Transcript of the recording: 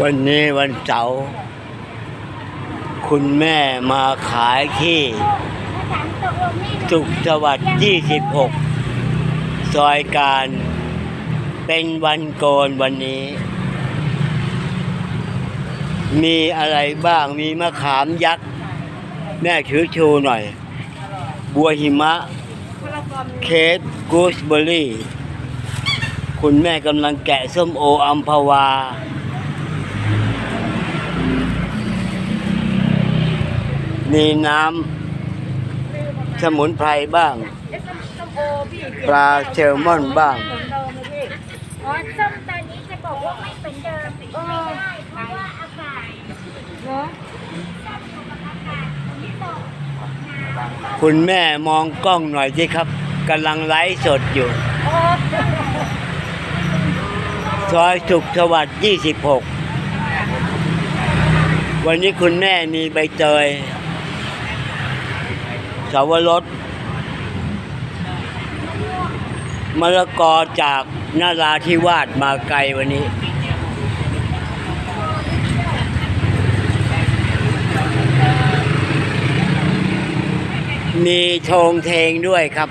วันนี้วันเสาร์คุณแม่มาขายที่สุขสวัสดิ์26 ซอยการเป็นวันโกนวันนี้ มีอะไรบ้างมีมะขามยักษ์ แม่ถือชูหน่อย บัวหิมะ เคสกูสเบอร์รี่ คุณแม่กำลังแกะส้มโออัมพวา มีน้ำสมุนไพรบ้าง ปลาแซลมอนบ้าง อ๋อส้มตอนนี้จะบอกว่าไม่เหมือนเดิมไม่ได้เพราะว่าอากาศเนาะคุณแม่มองกล้องหน่อยสิครับกำลังไลฟ์สดอยู่ ซอยสุขสวัสดิ์26 วันนี้คุณแม่มีใบเตย สาวรสมะละกอจากนาราธิวาสมาไกลวันนี้ มีโชงเทงด้วยครับ